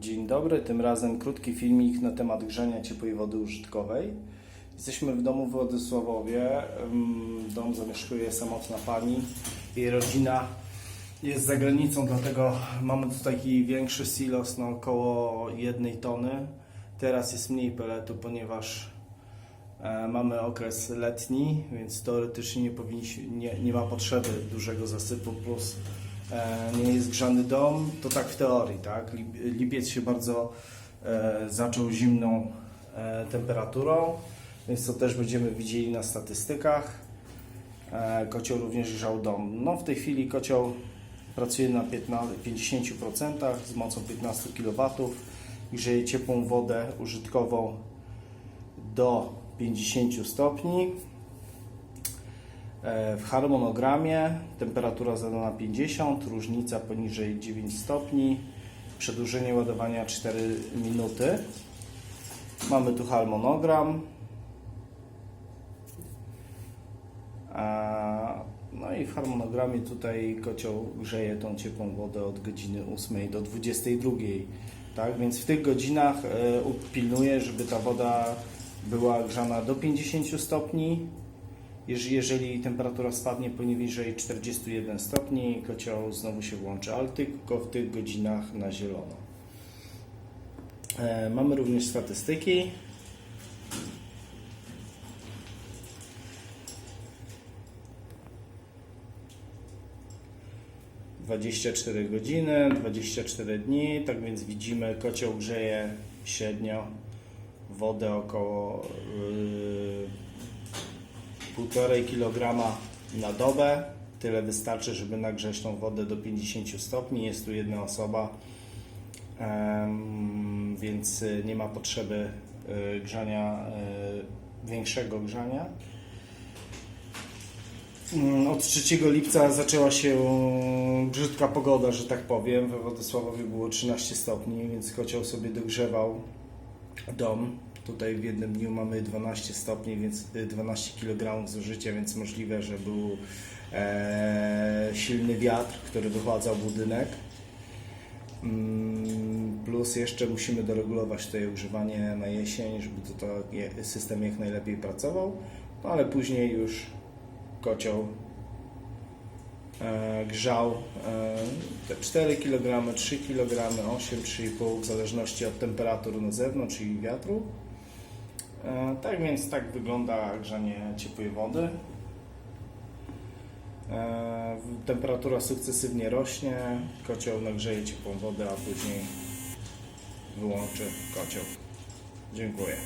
Dzień dobry, tym razem krótki filmik na temat grzania ciepłej wody użytkowej. Jesteśmy w domu w Władysławowie. Dom zamieszkuje samotna pani. Jej rodzina jest za granicą, dlatego mamy tu taki większy silos na około jednej tony. Teraz jest mniej peletu, ponieważ e, mamy okres letni, więc teoretycznie nie, powinniśmy, nie, nie ma potrzeby dużego zasypu, plus nie jest grzany dom, to tak w teorii, tak? Lip- Lipiec się bardzo e, zaczął zimną e, temperaturą, więc to też będziemy widzieli na statystykach. E, Kocioł również grzał dom. No w tej chwili kocioł pracuje na 15, 50% z mocą 15 kW. Grzeje ciepłą wodę użytkową do 50 stopni. E, W harmonogramie temperatura zadana 50, różnica poniżej 9 stopni, przedłużenie ładowania 4 minuty. Mamy tu harmonogram. A, No i w harmonogramie tutaj kocioł grzeje tą ciepłą wodę od godziny 8 do 22. Tak, więc w tych godzinach e, upilnuję, żeby ta woda była grzana do 50 stopni. Jeżeli, temperatura spadnie poniżej 41 stopni, kocioł znowu się włączy, ale tylko w tych godzinach na zielono. E, mamy również statystyki. Dwadzieścia cztery godziny, 24 dni, tak więc widzimy, kocioł grzeje średnio wodę około yy, 1,5 kg na dobę. Tyle wystarczy, żeby nagrzeć tą wodę do 50 stopni. Jest tu jedna osoba, więc y, nie ma potrzeby y, grzania, y, większego grzania. Mm, Od 3 lipca zaczęła się brzydka pogoda, że tak powiem. We Władysławowie było 13 stopni, więc kocioł sobie dogrzewał dom. Tutaj w jednym dniu mamy 12 stopni, więc y, 12 kg zużycia, więc możliwe, że był e, silny wiatr, który wychładzał budynek. Mm, Plus jeszcze musimy doregulować tutaj ogrzewanie na jesień, żeby to, to system jak najlepiej pracował. No ale później już kocioł e, grzał e, te 4 kg, 3 kg, 8, 3,5 w zależności od temperatur na zewnątrz i wiatru. E, tak więc tak wygląda grzanie ciepłej wody. E, temperatura sukcesywnie rośnie, kocioł nagrzeje ciepłą wodę, a później wyłączy kocioł. Dziękuję.